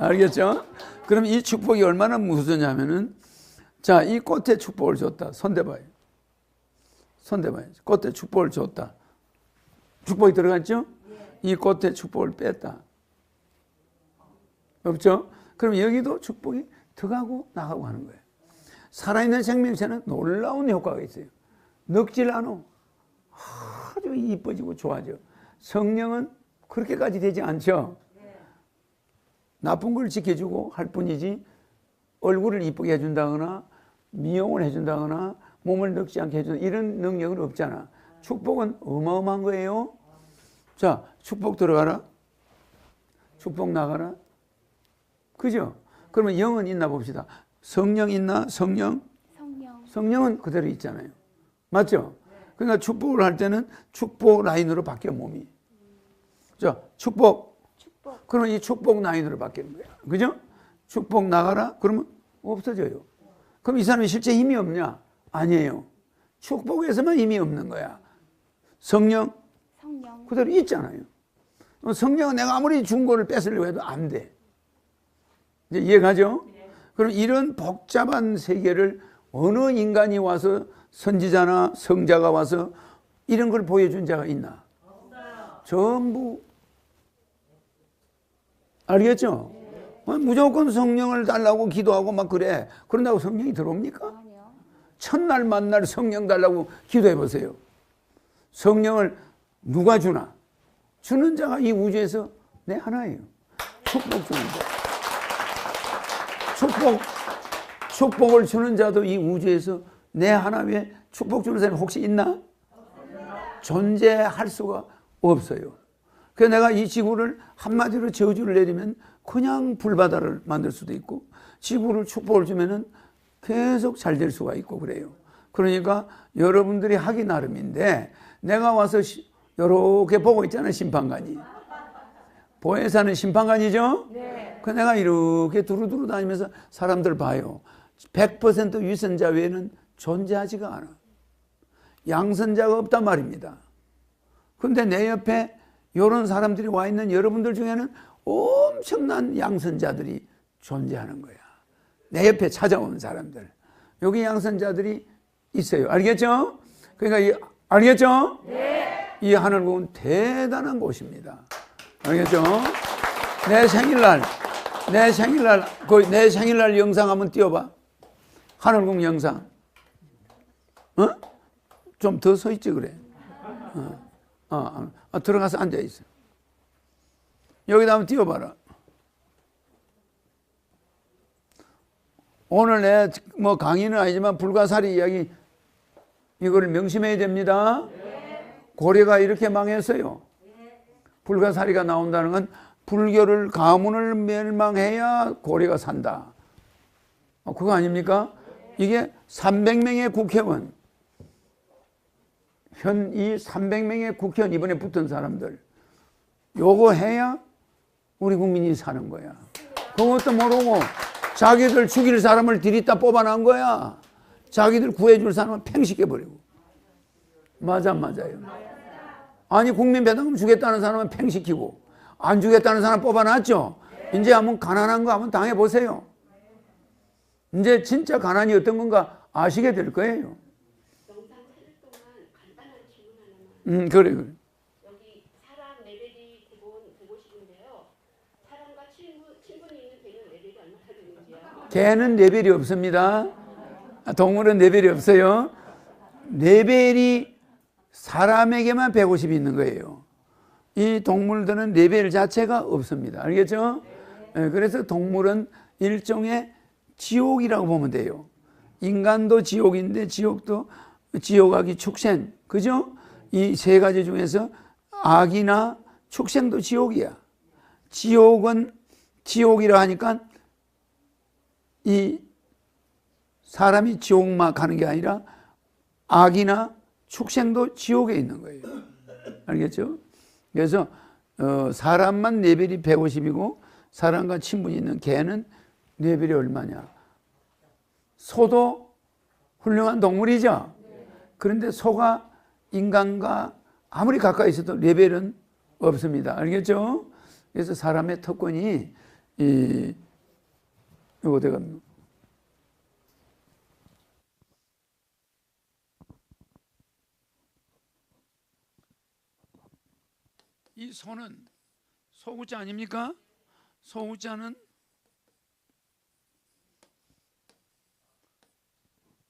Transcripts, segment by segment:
알겠죠? 그럼 이 축복이 얼마나 무서냐면은 자, 이 꽃에 축복을 줬다. 손대봐요. 손대봐요. 꽃에 축복을 줬다. 축복이 들어갔죠? 이 꽃에 축복을 뺐다. 없죠? 그럼 여기도 축복이 들어가고 나가고 하는 거예요. 살아있는 생명체는 놀라운 효과가 있어요. 늙질 않아. 아주 이뻐지고 좋아져. 성령은 그렇게까지 되지 않죠. 나쁜 걸 지켜주고 할 뿐이지 얼굴을 이쁘게 해준다거나 미용을 해준다거나 몸을 늙지 않게 해준다 이런 능력은 없잖아. 축복은 어마어마한 거예요. 자, 축복 들어가라. 축복 나가라. 그죠? 그러면 영은 있나 봅시다. 성령 있나? 성령? 성령. 성령은 그대로 있잖아요. 맞죠? 그러니까 축복을 할 때는 축복 라인으로 바뀌어 몸이. 자, 축복. 그러면 이 축복 라인으로 바뀌는 거예요. 그죠? 축복 나가라? 그러면 없어져요. 그럼 이 사람이 실제 힘이 없냐? 아니에요. 축복에서만 힘이 없는 거야. 성령 성령. 그대로 있잖아요. 성령은 내가 아무리 준 거를 뺏으려고 해도 안 돼. 이제 이해가죠? 그럼 이런 복잡한 세계를 어느 인간이 와서 선지자나 성자가 와서 이런 걸 보여준 자가 있나? 전부 알겠죠? 어, 무조건 성령을 달라고 기도하고 막 그래. 그런다고 성령이 들어옵니까? 첫날 만날 성령 달라고 기도해 보세요. 성령을 누가 주나? 주는 자가 이 우주에서 내 하나예요. 축복 주는 자. 축복, 축복을 주는 자도 이 우주에서 내 하나 외에 축복 주는 사람이 혹시 있나? 존재할 수가 없어요. 그래서 내가 이 지구를 한마디로 저주를 내리면 그냥 불바다를 만들 수도 있고 지구를 축복을 주면은 계속 잘 될 수가 있고 그래요. 그러니까 여러분들이 하기 나름인데 내가 와서 이렇게 보고 있잖아요. 심판관이. 보혜 사는 심판관이죠? 네. 그 내가 이렇게 두루두루 다니면서 사람들 봐요. 100% 위선자 외에는 존재하지가 않아. 양선자가 없단 말입니다. 근데 내 옆에 이런 사람들이 와 있는 여러분들 중에는 엄청난 양선자들이 존재하는 거야. 내 옆에 찾아온 사람들. 여기 양선자들이 있어요. 알겠죠? 그러니까 이, 알겠죠? 네. 이 하늘국은 대단한 곳입니다. 알겠죠? 내 생일날, 내 생일날, 그 내 생일날 영상 한번 띄워봐. 하늘국 영상. 어? 좀 더 서 있지, 그래. 어, 어, 어, 들어가서 앉아있어. 여기다 한번 띄워봐라. 오늘 내 뭐 강의는 아니지만 불가사리 이야기 이거를 명심해야 됩니다. 고려가 이렇게 망했어요. 불가사리가 나온다는 건 불교를 가문을 멸망해야 고려가 산다. 어, 그거 아닙니까? 이게 300명의 국회의원 현 이 300명의 국회의원 이번에 붙은 사람들 요거 해야 우리 국민이 사는 거야. 그것도 모르고 자기들 죽일 사람을 들이다 뽑아놓은 거야. 자기들 구해줄 사람은 팽식해버리고. 맞아, 맞아요. 아니, 국민 배당금 주겠다는 사람은 팽식히고, 안 주겠다는 사람 뽑아놨죠? 이제 한번 가난한 거 한번 당해보세요. 이제 진짜 가난이 어떤 건가 아시게 될 거예요. 음, 그래, 그래. 여기 사람 레벨이 기본 150인데요. 사람과 친분, 친분이 있는 개는 레벨이 얼마나 되는지요? 개는 레벨이 없습니다. 동물은 레벨이 없어요. 레벨이 사람에게만 150이 있는 거예요. 이 동물들은 레벨 자체가 없습니다. 알겠죠? 예, 그래서 동물은 일종의 지옥이라고 보면 돼요. 인간도 지옥인데 지옥도 지옥악이 축생. 그죠? 이 세 가지 중에서 악이나 축생도 지옥이야. 지옥은 지옥이라 하니까 이 사람이 지옥만 가는 게 아니라 악이나 축생도 지옥에 있는 거예요. 알겠죠? 그래서 어, 사람만 레벨이 150이고 사람과 친분이 있는 개는 레벨이 얼마냐? 소도 훌륭한 동물이죠. 그런데 소가 인간과 아무리 가까이 있어도 레벨은 없습니다. 알겠죠? 그래서 사람의 특권이 이 어디 갔노? 이 소는 소구자 아닙니까? 소구자는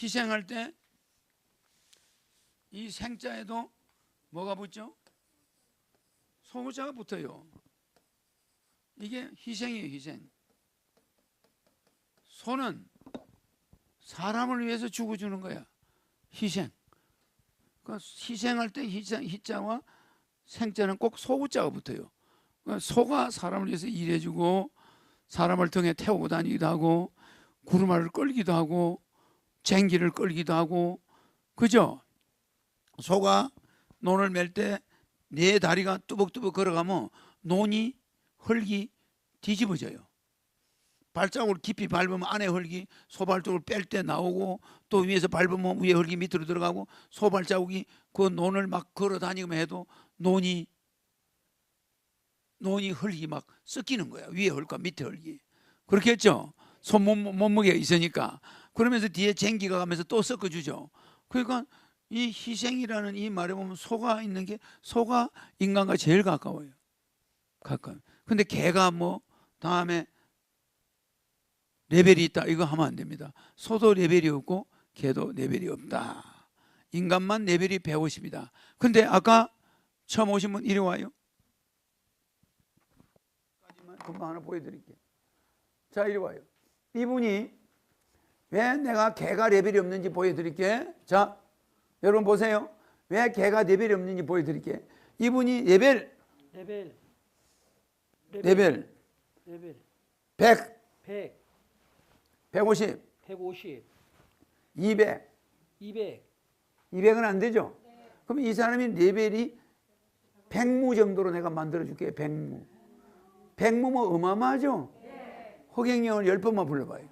희생할 때 이 생자에도 뭐가 붙죠? 소구자가 붙어요. 이게 희생이에요, 희생. 소는 사람을 위해서 죽어주는 거야. 희생. 그 희생할 때 희생, 희자와 생자는 꼭 소구자가 붙어요. 그러니까 소가 사람을 위해서 일해주고 사람을 등에 태우고 다니기도 하고 구루마를 끌기도 하고 쟁기를 끌기도 하고 그죠? 소가 논을 멜때네 다리가 뚜벅뚜벅 걸어가면 논이 흙이 뒤집어져요. 발자국을 깊이 밟으면 안에 흙이 소발자국을 뺄 때 나오고 또 위에서 밟으면 위에 흙이 밑으로 들어가고 소발자국이 그 논을 막 걸어 다니면 해도 논이 논이 흙이 막 섞이는 거야. 위에 흙과 밑에 흙이. 그렇겠죠? 손 몸- 몸무게가 있으니까. 그러면서 뒤에 쟁기가 가면서 또 섞어주죠. 그러니까 이 희생이라는 이 말에 보면 소가 있는 게 소가 인간과 제일 가까워요. 가까워. 근데 개가 뭐 다음에 레벨이 있다 이거 하면 안 됩니다. 소도 레벨이 없고 개도 레벨이 없다. 인간만 레벨이 150이다. 근데 아까 처음 오신 분 이리 와요. 금방 하나 보여드릴게요. 자 이리 와요. 이분이 왜 내가 개가 레벨이 없는지 보여드릴게. 자 여러분 보세요. 왜 개가 레벨이 없는지 보여드릴게. 이분이 레벨 레벨 레벨 레벨 100, 100, 150, 150, 200, 200, 200은 안 되죠? 그럼 이 사람이 레벨이 100무 정도로 내가 만들어 줄게요. 100무. 100무면 어마어마하죠? 허경영을 10번만 불러봐요.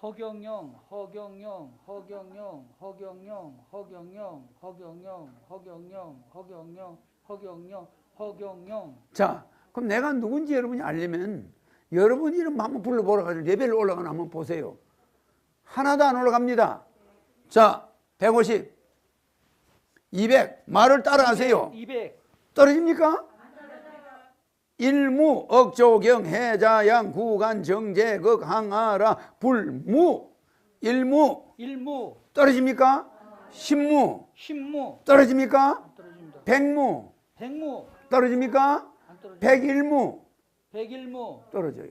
허경영, 허경영, 허경영, 허경영, 허경영, 허경영, 허경영, 허경영, 허경영, 허경영. 자, 그럼 내가 누군지 여러분이 알려면 여러분 이름 한번 불러보라 가지고 레벨 올라가나 한번 보세요. 하나도 안 올라갑니다. 자, 150, 200, 말을 따라하세요. 200, 떨어집니까? 일무, 억조경, 해자양, 구간, 정제, 극, 항하라, 불무, 일무, 일무, 떨어집니까? 십무, 신무 떨어집니까? 안 떨어집니다. 백무, 백무 떨어집니까? 백일무, 백일무, 떨어져요.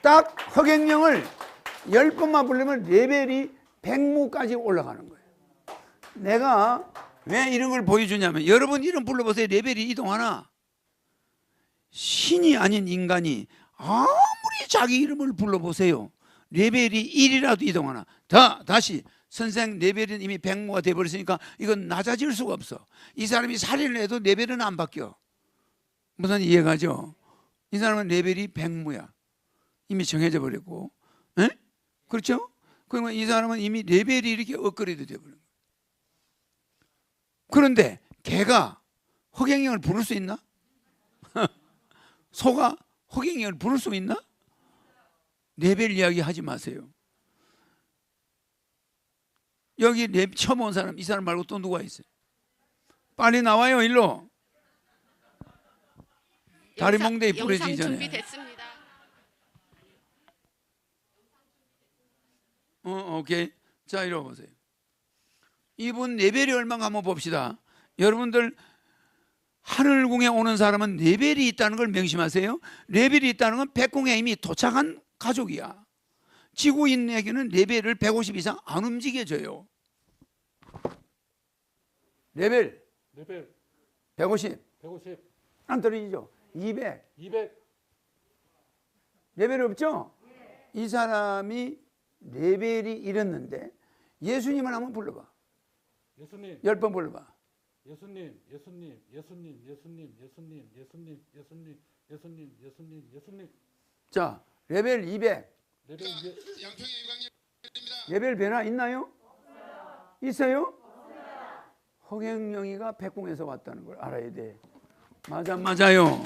딱 허경영을 열 번만 부르면 레벨이 백무까지 올라가는 거예요. 내가 왜 이런 걸 보여주냐면 여러분 이름 불러보세요. 레벨이 이동하나? 신이 아닌 인간이 아무리 자기 이름을 불러보세요. 레벨이 1이라도 이동하나? 다, 다시. 선생 레벨은 이미 백무가 돼버렸으니까 이건 낮아질 수가 없어. 이 사람이 살인을 해도 레벨은 안 바뀌어. 무슨 이해가죠? 이 사람은 레벨이 백무야. 이미 정해져 버렸고, 에? 그렇죠? 그러면 이 사람은 이미 레벨이 이렇게 업그레이드 돼버린 거야. 그런데 개가 허경영을 부를 수 있나? 소가 허경영을 부를 수 있나? 레벨 이야기 하지 마세요. 여기 레, 처음 온 사람, 이 사람 말고 또 누가 있어요? 빨리 나와요, 일로. 다리 부러지기 영상 전에. 준비됐습니다. 어, 오케이. 자, 이리 와보세요. 이분 레벨이 얼마인가 한번 봅시다. 여러분들 하늘궁에 오는 사람은 레벨이 있다는 걸 명심하세요. 레벨이 있다는 건 백궁에 이미 도착한 가족이야. 지구인에게는 레벨을 150 이상 안 움직여줘요. 레벨 레벨 150 150, 안 떨어지죠. 200 200, 레벨이 없죠. 이 사람이 레벨이 이랬는데 예수님을 한번 불러봐. 예수님, 열 번 불러봐. 예수님, 예수님, 예수님, 예수님, 예수님, 예수님, 예수님, 예수님, 예수님, 예수님. 자, 레벨 200. 레벨 200, 레벨 변화 있나요? 있어요? 허경영이가 백궁에서 왔다는 걸 알아야 돼. 맞아, 맞아요.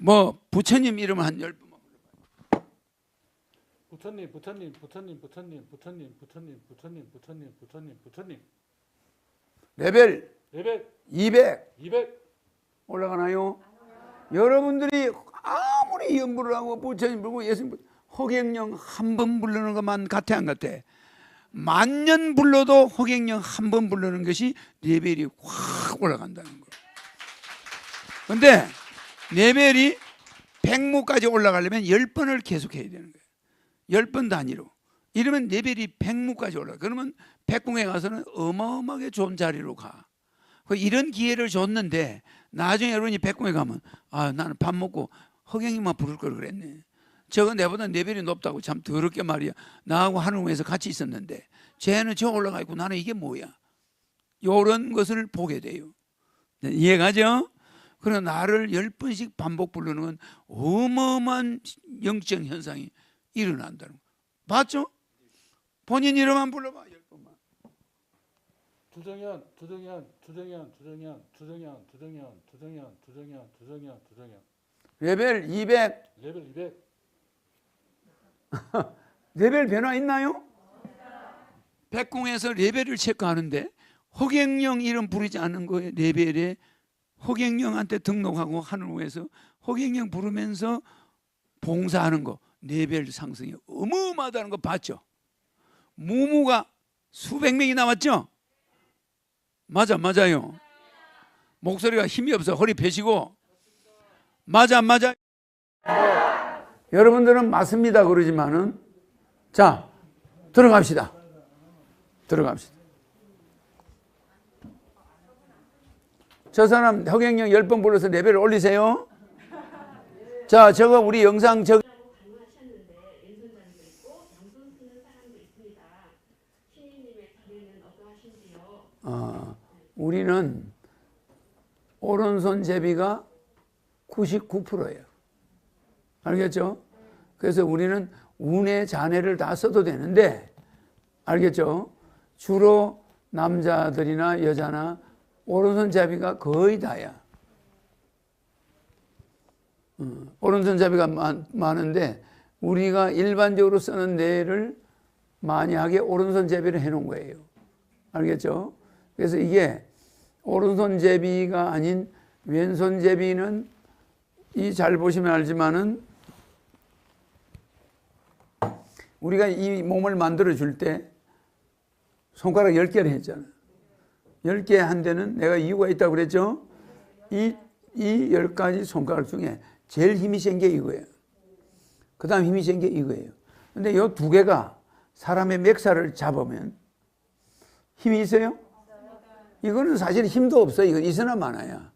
더뭐 부처님 이름 한열 번만 부처님, 부처님, 부처님, 부처님, 부처님, 부처님, 부처님, 부처님, 부처님, 부처님. 레벨 레벨 200 200. 올라가나요? 여러분들이 아무리 연부를 하고 부처님 부르고 예수님 부르고 허경영 한 번 부르는 것만 같아 안 같아? 만년 불러도 허경영 한 번 부르는 것이 레벨이 확 올라간다는 거. 근데 레벨이 백무까지 올라가려면 열 번을 계속해야 되는 거예요. 열 번 단위로. 이러면 레벨이 백무까지 올라가. 그러면 백궁에 가서는 어마어마하게 좋은 자리로 가. 그 이런 기회를 줬는데 나중에 여러분이 백궁에 가면 아 나는 밥 먹고 허경이만 부를 걸 그랬네. 저거 내보다 레벨이 높다고 참 더럽게 말이야. 나하고 하늘궁에서 같이 있었는데 쟤는 저 올라가 있고 나는 이게 뭐야. 요런 것을 보게 돼요. 네, 이해가죠? 그러나 나를 열 번씩 반복 부르는 건 어마어마한 영적 현상이 일어난다는 거. 봤죠? 본인 이름만 불러봐 열 번만. 주정현, 주정현, 주정현, 주정현, 주정현, 주정현, 주정현, 주정현, 주정현, 주정현. 레벨 200 레벨 200. 레벨 변화 있나요? 백궁에서 레벨을 체크하는데 허경영 이름 부르지 않은 거에 레벨에 허경영한테 등록하고 하늘궁에서 허경영 부르면서 봉사하는 거 레벨 상승이 어마어마하다는 거 봤죠? 무무가 수백 명이 나왔죠? 맞아 맞아요. 목소리가 힘이 없어 허리 펴시고 맞아 맞아. 여러분들은 맞습니다 그러지만은 자 들어갑시다. 들어갑시다. 저 사람 허경영 열 번 불러서 레벨을 올리세요. 자 저거 우리 영상 저 라고 강요하셨는데 왼손잡이도 있고 양손 쓰는 사람도 있습니다. 신인님의 견해는 어떠하신지요? 어, 우리는 오른손 제비가 99%예요. 알겠죠? 그래서 우리는 운의 잔해를 다 써도 되는데 알겠죠? 주로 남자들이나 여자나 오른손 잡이가 거의 다야. 어, 오른손 잡이가 많, 많은데 우리가 일반적으로 쓰는 뇌를 만약에 오른손 제비를 해놓은 거예요. 알겠죠? 그래서 이게 오른손 제비가 아닌 왼손 제비는 이 잘 보시면 알지만은 우리가 이 몸을 만들어 줄 때 손가락 10개를 했잖아. 10개 한 데는 내가 이유가 있다고 그랬죠? 이, 이 10가지 손가락 중에 제일 힘이 센 게 이거예요. 그 다음 힘이 센 게 이거예요. 근데 이 두 개가 사람의 맥살을 잡으면 힘이 있어요? 이거는 사실 힘도 없어. 이건 있으나 많아야.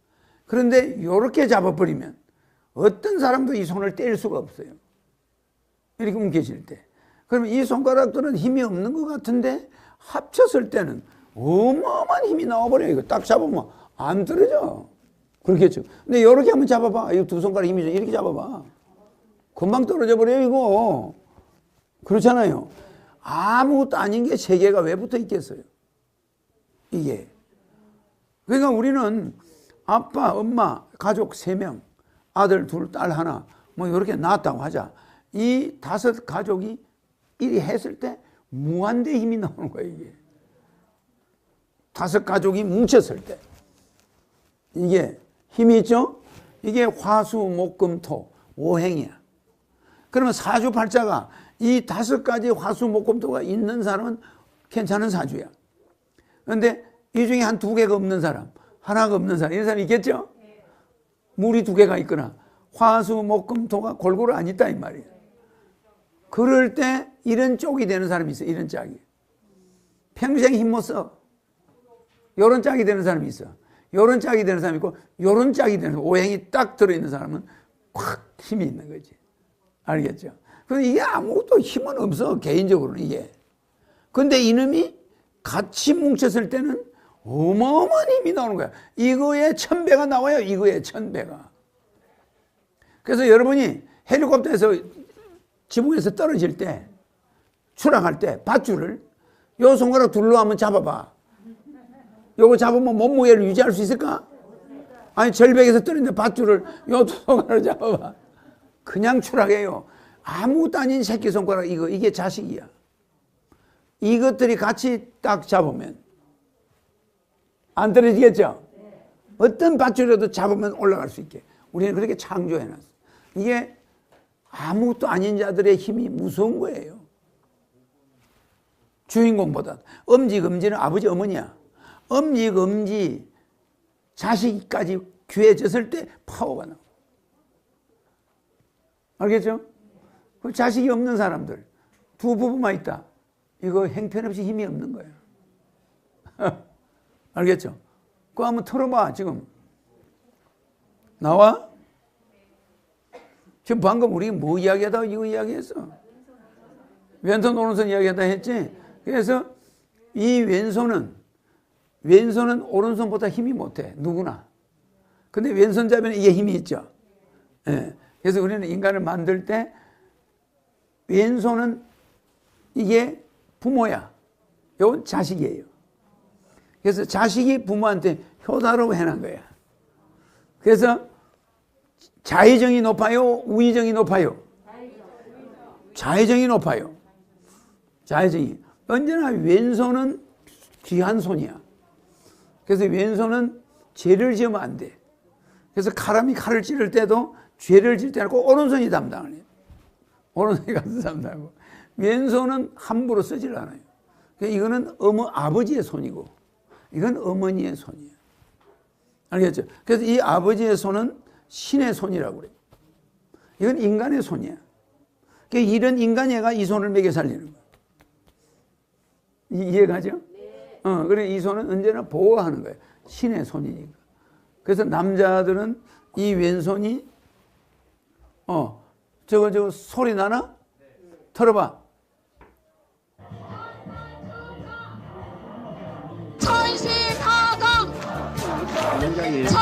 그런데 이렇게 잡아버리면 어떤 사람도 이 손을 뗄 수가 없어요. 이렇게 움켜질 때. 그러면 이 손가락들은 힘이 없는 것 같은데 합쳤을 때는 어마어마한 힘이 나와버려요. 이거 딱 잡으면 안 떨어져. 그렇겠죠. 근데 이렇게 한번 잡아봐. 이 두 손가락 힘이 좀 이렇게 잡아봐. 금방 떨어져 버려요, 이거. 그렇잖아요. 아무것도 아닌 게세 개가 왜 붙어 있겠어요? 이게. 그러니까 우리는 아빠, 엄마, 가족 세 명, 아들 둘, 딸 하나, 뭐 이렇게 낳았다고 하자. 이 다섯 가족이 이리 했을 때 무한대 힘이 나오는 거예요, 이게. 다섯 가족이 뭉쳤을 때. 이게 힘이 있죠? 이게 화수, 목 금, 토, 오행이야. 그러면 사주팔자가 이 다섯 가지 화수, 목 금, 토가 있는 사람은 괜찮은 사주야. 그런데 이 중에 한 두 개가 없는 사람, 하나가 없는 사람, 이런 사람 있겠죠? 물이 두 개가 있거나 화수, 목금, 토가 골고루 안 있다 이 말이에요. 그럴 때 이런 쪽이 되는 사람이 있어. 이런 짝이. 평생 힘 못 써. 요런 짝이 되는 사람이 있어. 요런 짝이 되는 사람이 있고 요런 짝이 되는 오행이 딱 들어있는 사람은 확 힘이 있는 거지. 알겠죠? 근데 이게 아무것도 힘은 없어. 개인적으로는 이게. 근데 이놈이 같이 뭉쳤을 때는 어마어마한 힘이 나오는 거야. 이거에 천 배가 나와요. 이거에 천 배가. 그래서 여러분이 헬리콥터에서 지붕에서 떨어질 때 추락할 때 밧줄을 요 손가락 둘로 한번 잡아봐. 요거 잡으면 몸무게를 유지할 수 있을까? 아니 절벽에서 떨어진데 밧줄을 요두 손가락으로 잡아봐. 그냥 추락해요. 아무것도 아닌 새끼 손가락 이거 이게 자식이야. 이것들이 같이 딱 잡으면 안 떨어지겠죠? 어떤 밧줄이라도 잡으면 올라갈 수 있게. 우리는 그렇게 창조해놨어. 이게 아무것도 아닌 자들의 힘이 무서운 거예요. 주인공보다. 엄지, 금지는 아버지, 어머니야. 엄지, 금지, 자식까지 귀해졌을 때 파워가 나와. 알겠죠? 그 자식이 없는 사람들, 두 부부만 있다. 이거 행편없이 힘이 없는 거예요. 알겠죠? 그거 한번 털어봐, 지금. 나와? 지금 방금 우리 뭐 이야기하다가 이거 이야기했어? 왼손, 오른손 이야기하다 했지? 그래서 이 왼손은, 왼손은 오른손보다 힘이 못해. 누구나. 근데 왼손 잡으면 이게 힘이 있죠. 예. 그래서 우리는 인간을 만들 때 왼손은 이게 부모야. 요건 자식이에요. 그래서 자식이 부모한테 효다로 해놓은 거야. 그래서 자의정이 높아요? 우의정이 높아요? 자의정이 높아요. 자의정이. 언제나 왼손은 귀한 손이야. 그래서 왼손은 죄를 지으면 안 돼. 그래서 사람이 칼을 찌를 때도 죄를 질 때는 꼭 오른손이 담당을 해요. 오른손이 가서 담당하고. 왼손은 함부로 쓰질 않아요. 그러니까 이거는 어머, 아버지의 손이고, 이건 어머니의 손이에요. 알겠죠? 그래서 이 아버지의 손은 신의 손이라고 그래요. 이건 인간의 손이야. 그러니까 이런 인간애가 이 손을 먹여 살리는 거야. 이- 이해가죠? 어, 그래 이 손은 언제나 보호하는 거예요. 신의 손이니까. 그래서 남자들은 이 왼손이 어 저거 저거 소리 나나? 털어봐. 천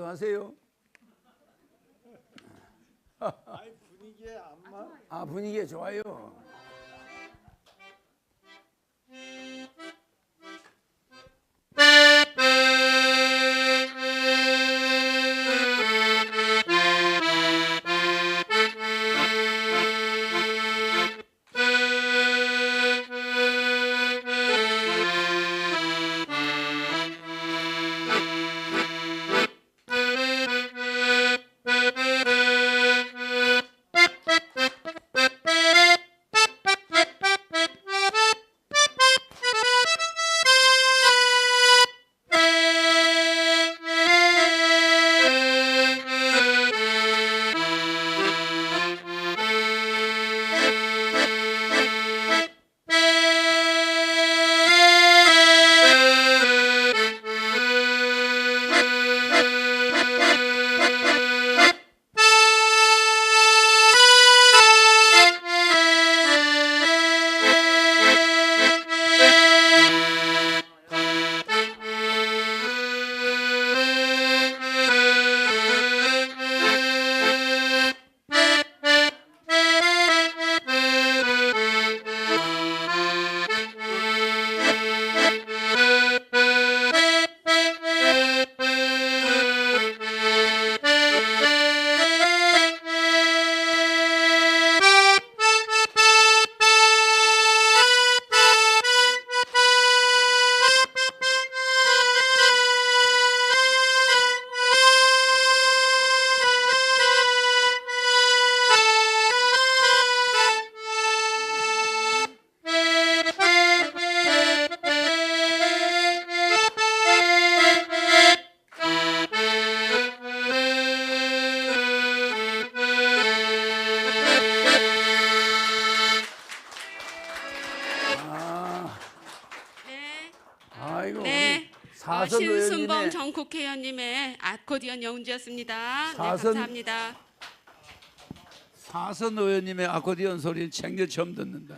하나 더 하세요. 아 분위기에 좋아요. 아코디언 영주였습니다. 네, 사선- 감사합니다. 사선 의원님의 아코디언 소리를 챙겨 처음 듣는다.